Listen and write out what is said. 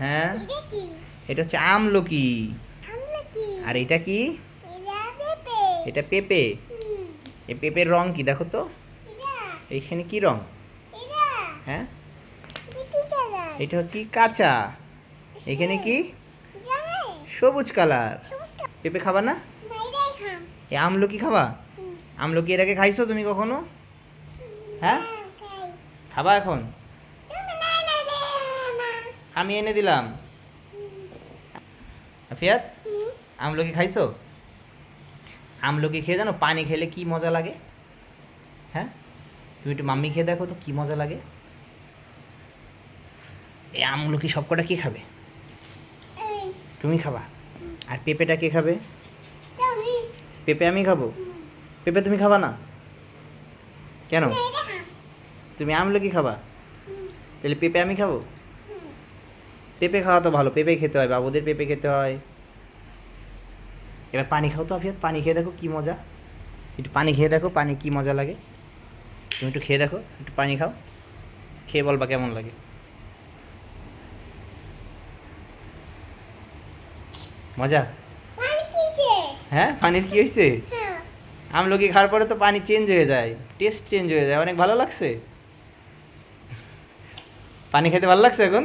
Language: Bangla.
হ্যাঁ? এটা হচ্ছে আমলকি। আর এটা কি? এটা পেঁপে। এই পেঁপের রং কি দেখো তো? এইখানে কি রং? হ্যাঁ? এটা হচ্ছে কাঁচা। এখানে কি? সবুজ কালার। পেঁপে খাবা না? এই আমলকি খাবা? আমলকি এর আগে খাইছো তুমি কখনো? হ্যাঁ? খাবা এখন? আমি এনে দিলাম। আফিয়াত, আমলকি খাইছো? আমলকি খেয়ে জানো পানি খেলে কি মজা লাগে? হ্যাঁ? তুমি একটু মাম্মি খেয়ে দেখো তো কি মজা লাগে। এই আমলকি সবকটা কে খাবে? তুমি খাবা। আর পেঁপেটা কে খাবে? পেঁপে আমি খাব? পেঁপে তুমি খাবা না? কেন? তুমি আমলকি খাবা? তাহলে পেঁপে আমি খাব? পেঁপে খাওয়া তো ভালো পেঁপে খেতে হয় বাবুদের পেঁপে খেতে হয়। এবার পানি খাও তো আফিয়াত পানি খেয়ে দেখো কি মজা। একটু পানি খেয়ে দেখো পানি কি মজা লাগে। তুমি একটু খেয়ে দেখো একটু পানি খাও খেয়ে বলবা কেমন লাগে। মজা? হ্যাঁ পানির কি হয়েছে হ্যাঁ। আমলকি খাওয়ার পরে তো পানি চেঞ্জ হয়ে যায় টেস্ট চেঞ্জ হয়ে যায় অনেক ভালো লাগছে। পানি খেতে ভালো লাগছে এখন?